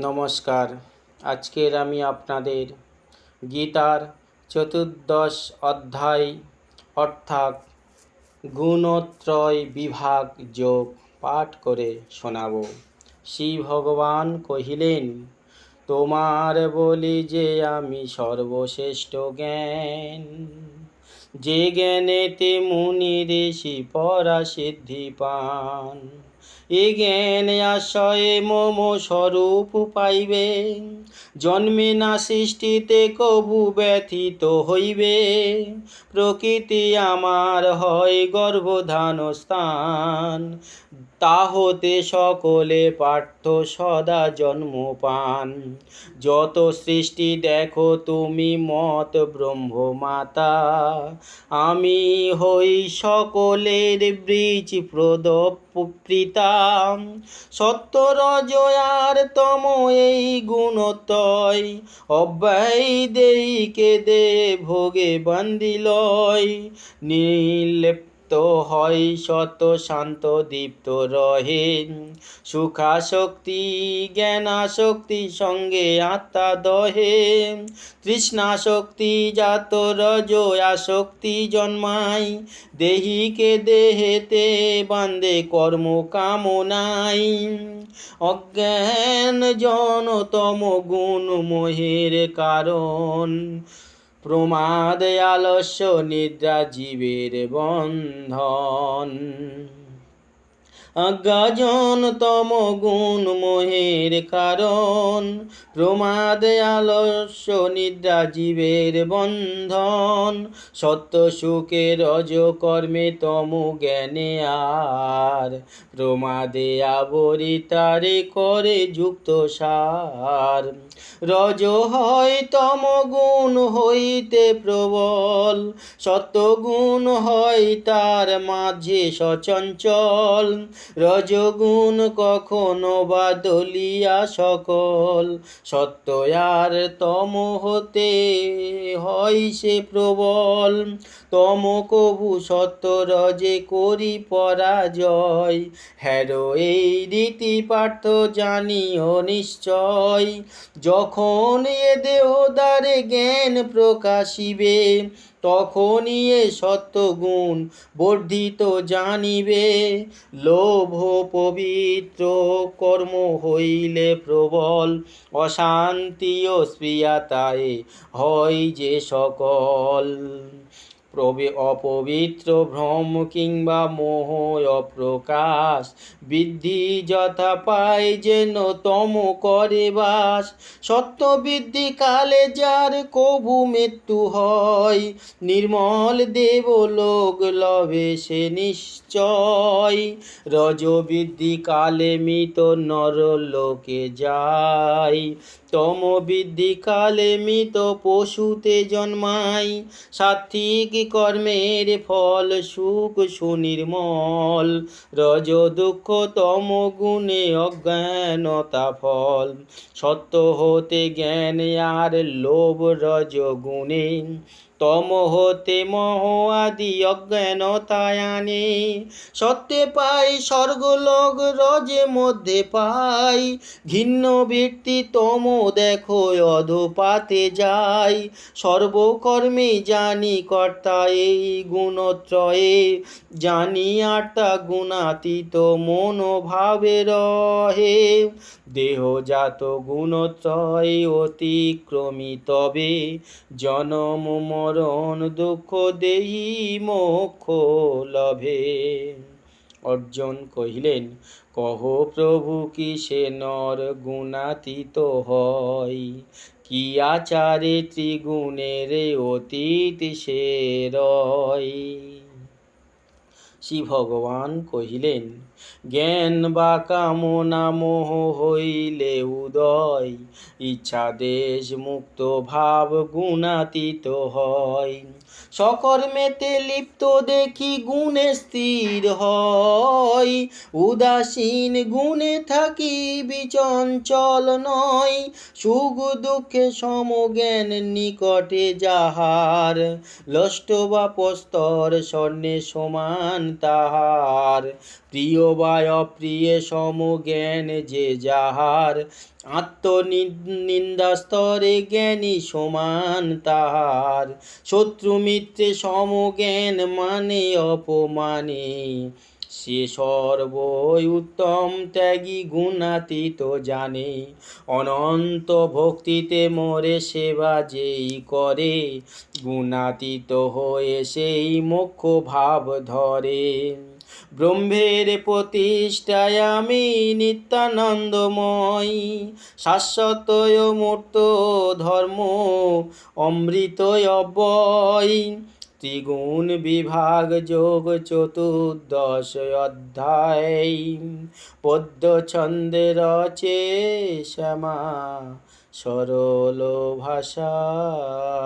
নমস্কার। আজকের আমি আপনাদের গীতার চতুর্দশ অধ্যায় অর্থাৎ গুণত্রয় বিভাগ যোগ পাঠ করে শোনাব। শ্রী ভগবান কহিলেন, তোমার বলি যে আমি সর্বশ্রেষ্ঠ জ্ঞান। যে জ্ঞানেতে মুনি ঋষি পরা সিদ্ধি পান এ জ্ঞান আশয়ে মম স্বরূপ পাইবে। জন্মে না সৃষ্টিতে কবু ব্যথিত হইবে। প্রকৃতি আমার হয় গর্ভধান স্থান তাহতে সকলে পার্থ সদা জন্ম পান যত সৃষ্টি দেখো তুমি মত ব্রহ্ম মাতা আমি হই সকলের বীজ প্রদপ্রিতা সত্য রজয়ার তম এই গুণতয় অব্যয় দেইকে দে ভোগে বান্দিলয় নীলেপ্ত হয় শত শান্ত দীপ্ত রহে সুখাশক্তি, জ্ঞানাশক্তি সঙ্গে আত্মা দহে। তৃষ্ণাশক্তি জাত রজ, আসক্তি জন্মায় দেহিকে দেহেতে বান্ধে কর্ম কামনাই। অজ্ঞান জনতম গুণ মোহের কারণ। প্রমাদ আলস্য নিদ্রা জীবের বন্ধন। অজ্ঞাজনতম গুণ মোহের কারণ। প্রমাদ আলস্য নিদ্রা জীবের বন্ধন। সত্য সুখে রজ কর্মে তম জ্ঞানে আর। প্রমাদে আবরিতারে করে যুক্ত সার। রজ হয় তম গুণ হইতে প্রবল। সত্যগুণ হয় তার মাঝে সচঞ্চল। রজগুণ কখনো বা দলিয়া সকল, সত্য আর তম হতে হয় সে প্রবল। তম কবু সত্য রজে করি পরাজয় হ্যারো এই রীতি পার্থ জানিও নিশ্চয়। যখন এ দেহদারে জ্ঞান প্রকাশিবে, তখনই এ সত্যগুণ বর্ধিত জানিবে। লোভ পবিত্র কর্ম হইলে প্রবল অশান্তি ও স্প্রিয়াতায় হয় যে সকল। প্রবে, অপবিত্র ভ্রম কিংবা মোহ অপ্রকাশ। বৃদ্ধি যথা পায় যেন তম করে বাস। সত্য বৃদ্ধি কালে যার কভু মৃত্যু হয়। নির্মল দেব লোক লভে সে নিশ্চয়। রজ বৃদ্ধি কালে মৃত নর লোকে যায়। তম বৃদ্ধি কালে মৃত পশুতে জন্মায়। সাত্বিক কর্মের ফল, সুখ সুনির্মল। রজ দুঃখ তম গুণে অজ্ঞানতা ফল। সত্য হতে জ্ঞান আর লোভ রজ গুণে। তম হতে মহ আদি অজ্ঞানতায় আনে সত্যে পাই, স্বর্গলোক রজে মধ্যে পাই। ঘিন্ন বৃত্তি তম দেখো, অধপাতে যাই। সর্বকর্মে জানি কর্তা এই গুণত্রয়ে। জানি আটটা গুণাতীত মনোভাবে রহে। দেহজাত গুণত্রয় অতিক্রমী তবে। জনম মরণ দুঃখ দেই মোক্ষ লভে। অর্জুন কহিলেন, কহ প্রভু কি সে নর গুণাতীত হয়? কি আচারে ত্রিগুণের অতীত সে রয়? শ্রী ভগবান কহিলেন, জ্ঞান বা কামনা মোহ হইলে উদয় ইচ্ছা দেশ মুক্ত ভাব গুণাতীত হয়। সকর্মেতে লিপ্ত দেখি গুণে স্থির হয়। উদাসীন গুণে থাকি বিচঞ্চল নয়। সুখ দুঃখে সমজ্ঞান নিকটে যাহার, লষ্ট বা প্রস্তর স্বর্ণে সমান তাহার। প্রিয় বা অপ্রিয় সমজ্ঞান যে যাহার। আত্মনিন্দা স্তরে জ্ঞানী সমান তাহার। শত্রু মিত্রে সমজ্ঞান মানে অপমানে। সে সর্বই উত্তম ত্যাগী গুণাতীত জানে। অনন্ত ভক্তিতে মোরে সেবা যেই করে গুণাতীত হয়ে সেই মোক্ষ ভাব ধরে। ব্রহ্মের প্রতিষ্ঠায় আমি নিত্যানন্দময় শাশ্বত মূর্ত ধর্ম অমৃত অব্যয়। ত্রিগুণ বিভাগ যোগ চতুর্দশ অধ্যায়। পদ্য ছন্দে রচে শ্যামা সরল ভাষায়।